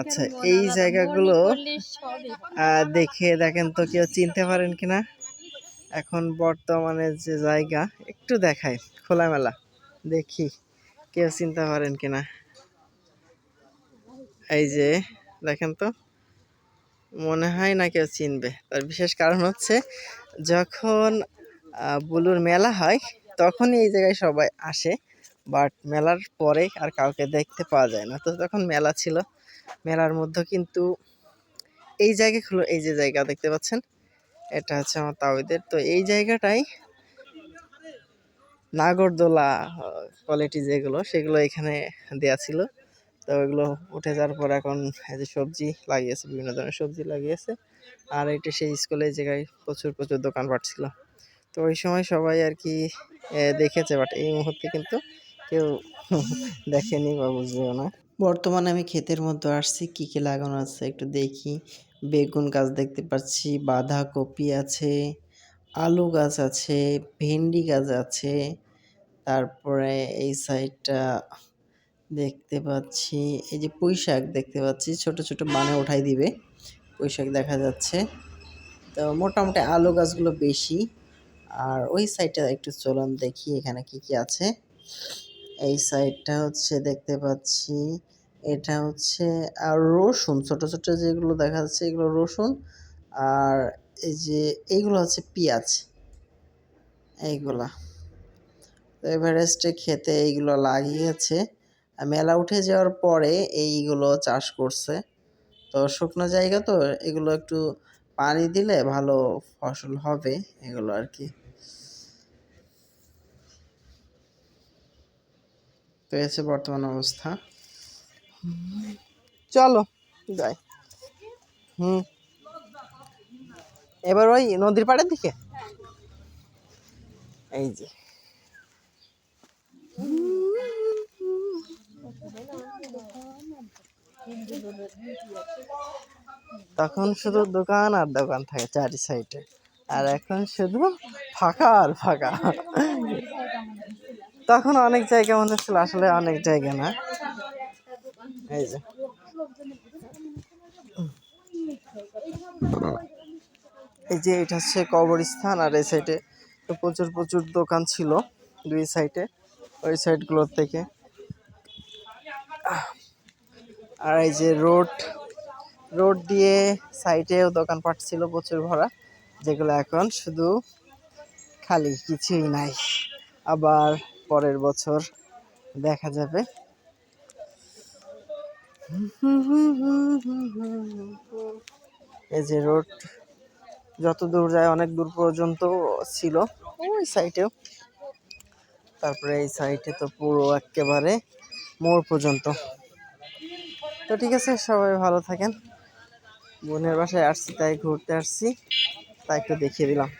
আচ্ছা এই জায়গাগুলো দেখে দেখেন তো কেউ চিনতে পারেন কিনা? এখন বর্তমানে যে জায়গা একটু দেখাই খোলামেলা দেখি কেউ চিনতে পারেন কিনা। এই যে দেখেন তো মনে হয় না কেউ চিনবে তার বিশেষ কারণ হচ্ছে যখন বুলুর মেলা হয় তখনই এই জায়গায় সবাই আসে। বাট মেলার পরে আর কাউকে দেখতে পাওয়া যায় না। তো তখন মেলা ছিল। মেলার মধ্যে কিন্তু এই জায়গাগুলো এই যে জায়গা দেখতে পাচ্ছেন, এটা হচ্ছে আমার তাওইদের তো এই জায়গাটাই নাগরদোলা কোয়ালিটি যেগুলো, সেগুলো এখানে দেয়া ছিল। তো ওইগুলো উঠে যাওয়ার পর এখন এই যে সবজি লাগিয়েছে, বিভিন্ন ধরনের সবজি লাগিয়েছে। আর এটা সেই স্কুলে জায়গায় প্রচুর প্রচুর দোকানপাট ছিল। তো ওই সময় সবাই আর কি দেখেছে বাট এই মুহূর্তে কিন্তু কেউ দেখেনি বা বুঝবেও না। বর্তমানে আমি ক্ষেতের মধ্যে আসছি, কি কি লাগানো আছে একটু দেখি। বেগুন গাছ দেখতে পাচ্ছি, বাঁধাকপি আছে, আলু গাছ আছে, ভেন্ডি গাছ আছে, তারপরে এই সাইডটা দেখতে পাচ্ছি, এই যে পুঁই শাক দেখতে পাচ্ছি, ছোট ছোট মানে উঠাই দিবে, পুঁই শাক দেখা যাচ্ছে। তো মোটামুটি আলু গাছগুলো বেশি, আর ওই সাইডটা একটু চলুন দেখি এখানে কি কি আছে। এই সাইডটা হচ্ছে দেখতে পাচ্ছি। এটা হচ্ছে, আর রসুন, ছোট ছোট যেগুলো দেখা যাচ্ছে এগুলো রসুন। আর এই যে এইগুলো হচ্ছে পেঁয়াজ। এইগুলা। এভারেস্টে খেতে এইগুলো লাগিয়েছে। মেলা উঠে যাওয়ার পরে এইগুলো চাষ করছে। তো শুকনো জায়গা তো, এগুলো একটু পানি দিলে ভালো ফসল হবে এগুলো আর কি। তো হচ্ছে বর্তমান অবস্থা। চলো, যাই। হুম। এবার ওই নদীর পাড়ের দিকে। এই যে। তখন শুধু দোকান আর দোকান থাকে চারি সাইডে। আর এখন শুধু ফাঁকা আর ফাঁকা। তখন অনেক জায়গা মনে ছিল আসলে অনেক জায়গা না। এই যে। এই যে এটা হচ্ছে কবরস্থান আর এই সাইডে তো প্রচুর প্রচুর দোকান ছিল দুই সাইডে ওই সাইডগুলোর থেকে। আর এই যে রোড রোড দিয়ে সাইডেও দোকানপাট ছিল প্রচুর ভরা যেগুলো এখন শুধু খালি কিছুই নাই। আবার পরের বছর দেখা যাবে। এই যে রোড, যত দূর যায় অনেক দূর পর্যন্ত ছিল ওই সাইডেও তারপরে এই সাইডে তো পুরো একেবারে মোড় পর্যন্ত। তো ঠিক আছে, সবাই ভালো থাকেন। বোনের বাসায় আসছি, তাই ঘুরতে আসছি। তাই একটু দেখিয়ে দিলাম।